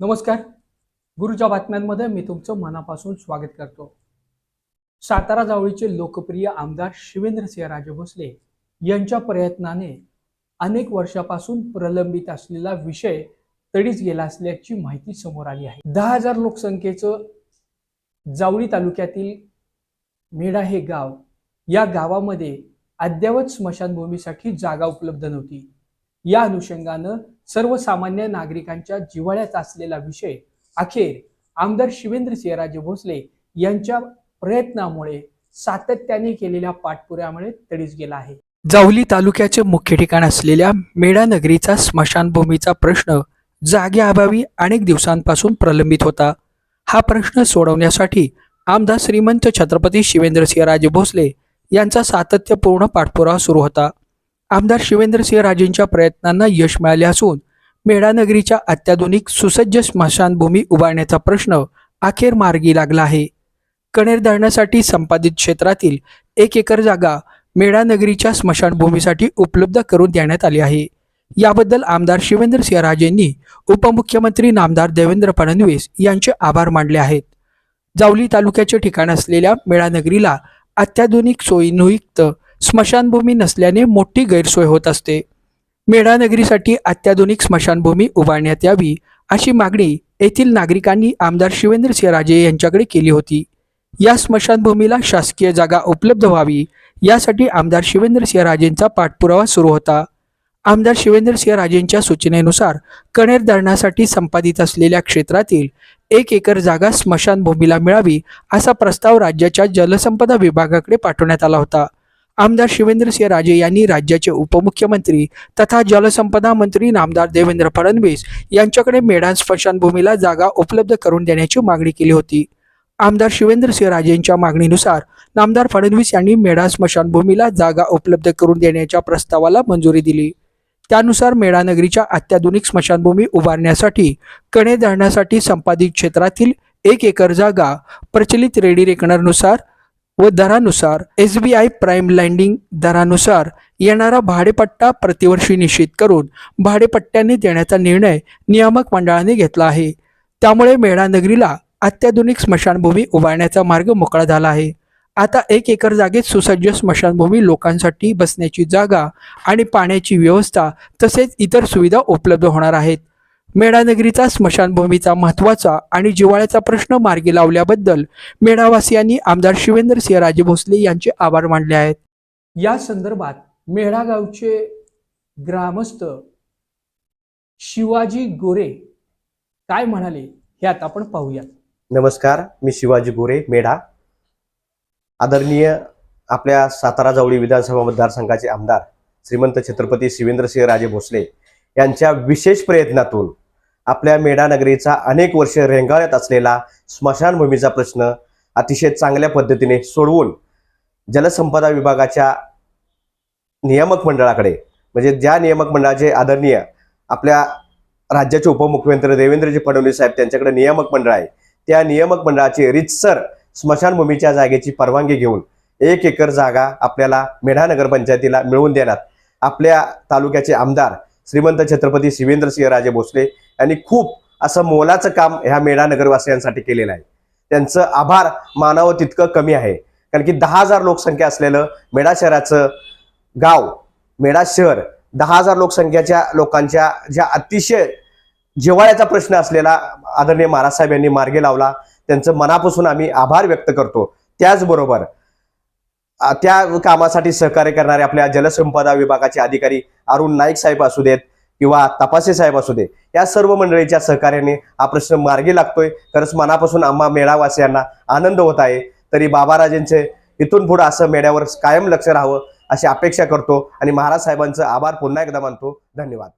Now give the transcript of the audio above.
नमस्कार. गुरुच्या बातम्यांमध्ये मी तुमचं मनापासून स्वागत करतो. सातारा जावळीचे लोकप्रिय आमदार शिवेंद्रसिंहराजे भोसले यांच्या प्रयत्नाने अनेक वर्षापासून प्रलंबित असलेला विषय तडीच गेला असल्याची माहिती समोर आली आहे. दहा हजार लोकसंख्येचं जावळी तालुक्यातील मेढा हे गाव या गावामध्ये अद्ययावत स्मशानभूमीसाठी जागा उपलब्ध नव्हती. या अनुषंगानं सर्वसामान्य नागरिकांच्या जिव्हाळ्यात असलेला विषय अखेर आमदार शिवेंद्रसिंहराजे भोसले यांच्या प्रयत्नामुळे सातत्याने केलेल्या पाठपुऱ्यामुळे तडीस गेला आहे. जावली तालुक्याचे मुख्य ठिकाण असलेल्या मेढा नगरीचा स्मशानभूमीचा प्रश्न जागेअभावी अनेक दिवसांपासून प्रलंबित होता. हा प्रश्न सोडवण्यासाठी आमदार श्रीमंत छत्रपती शिवेंद्रसिंहराजे भोसले यांचा सातत्यपूर्ण पाठपुरावा सुरू होता. आमदार शिवेंद्रसिंहराजेंच्या प्रयत्नांना यश मिळाले असून मेढानगरीच्या अत्याधुनिक सुसज्ज स्मशानभूमी उभारण्याचा प्रश्न अखेर मार्गी लागला आहे. कणेर धरणासाठी संपादित क्षेत्रातील एक एकर जागा मेढानगरीच्या स्मशानभूमीसाठी उपलब्ध करून देण्यात आली आहे. याबद्दल आमदार शिवेंद्रसिंहराजेंनी उपमुख्यमंत्री नामदार देवेंद्र फडणवीस यांचे आभार मानले आहेत. जावली तालुक्याचे ठिकाण असलेल्या मेळानगरीला अत्याधुनिक सोयीनुयुक्त स्मशानभूमी नसल्याने मोठी गैरसोय होत असते. मेढानगरीसाठी अत्याधुनिक स्मशानभूमी उभारण्यात यावी अशी मागणी येथील नागरिकांनी आमदार शिवेंद्रसिंहराजे यांच्याकडे केली होती. या स्मशानभूमीला शासकीय जागा उपलब्ध व्हावी यासाठी आमदार शिवेंद्रसिंहराजेंचा पाठपुरावा सुरू होता. आमदार शिवेंद्रसिंहराजेंच्या सूचनेनुसार कणेर धरणासाठी संपादित असलेल्या क्षेत्रातील एक एकर जागा स्मशानभूमीला मिळावी असा प्रस्ताव राज्याच्या जलसंपदा विभागाकडे पाठवण्यात आला होता. आमदार शिवेंद्रसिंह राजे यांनी राज्याचे उपमुख्यमंत्री तथा जलसंपदा मंत्री नामदार देवेंद्र फडणवीस यांच्याकडे मेढा स्मशानभूमीला जागा उपलब्ध करून देण्याची मागणी केली होती. आमदार शिवेंद्रसिंह राजेंच्या मागणीनुसार नामदार फडणवीस यांनी मेढा स्मशानभूमीला जागा उपलब्ध करून देण्याच्या प्रस्तावाला मंजुरी दिली. त्यानुसार मेढानगरीच्या अत्याधुनिक स्मशानभूमी उभारण्यासाठी कणे धरणासाठी संपादित क्षेत्रातील एक एकर जागा प्रचलित रेडी रेकनरनुसार व दरानुसार S B I prime lending दरानुसार येणारा भाडेपट्टा प्रतिवर्षी निश्चित करून भाडेपट्ट्याने देण्याचा निर्णय नियामक मंडळाने घेतला आहे. त्यामुळे मेढा नगरीला अत्याधुनिक स्मशानभूमी उभारण्याचा मार्ग मोकळा झाला आहे. आता एक एकर जागेत सुसज्ज स्मशानभूमी लोकांसाठी बसण्याची जागा आणि पाण्याची व्यवस्था तसेच इतर सुविधा उपलब्ध होणार आहेत. मेढानगरीचा स्मशानभूमीचा महत्त्वाचा आणि जिव्हाळ्याचा प्रश्न मार्गी लावल्याबद्दल मेढावासियांनी आमदार शिवेंद्र राजे भोसले यांचे आभार मानले आहेत. या संदर्भात मेढा गावचे ग्रामस्थ शिवाजी गोरे काय म्हणाले हे आता आपण पाहूयात. नमस्कार मी शिवाजी गोरे मेढा. आदरणीय आपल्या सातारा जवळी विधानसभा मतदारसंघाचे आमदार श्रीमंत छत्रपती शिवेंद्रसिंह राजे भोसले यांच्या विशेष प्रयत्नातून आपल्या मेडानगरीचा अनेक वर्ष रेंगाळत असलेला स्मशानभूमीचा प्रश्न अतिशय चांगल्या पद्धतीने सोडवून जलसंपदा विभागाच्या नियामक मंडळाकडे म्हणजे ज्या नियामक मंडळाचे आदरणीय आपल्या राज्याचे उपमुख्यमंत्री देवेंद्रजी फडणवीस साहेब त्यांच्याकडे नियामक मंडळ आहे त्या नियामक मंडळाची रितसर स्मशानभूमीच्या जागेची परवानगी घेऊन एक एकर जागा आपल्याला मेढा नगरपंचायतीला मिळवून देण्यात आपल्या तालुक्याचे आमदार श्रीमंत छत्रपती शिवेंद्रसिंह राजे भोसले यांनी खूप असं मोलाचं काम ह्या मेढा नगरवासियांसाठी केलेलं आहे. त्यांचं आभार मानावं तितकं कमी आहे. कारण की दहा हजार लोकसंख्या असलेलं मेढा शहराचं गाव मेढा शहर दहा हजार लोकसंख्याच्या लोकांच्या ज्या अतिशय जिव्हाळ्याचा प्रश्न असलेला आदरणीय महाराज साहेब यांनी मार्गे लावला त्यांचं मनापासून आम्ही आभार व्यक्त करतो. त्याचबरोबर त्या कामासाठी सहकार्य करणारे आपल्या जलसंपदा विभागाचे अधिकारी अरुण नाईक साहेब असू देत किंवा तपासे साहेब असू दे या सर्व मंडळीच्या सहकार्याने हा प्रश्न मार्गी लागतोय. खरंच मनापासून आम्हा मेळावासियांना आनंद होत आहे. तरी बाबाराजेंचे इथून पुढे असं मेळ्यावर कायम लक्ष राहावं अशी अपेक्षा करतो आणि महाराज साहेबांचं आभार पुन्हा एकदा मानतो. धन्यवाद.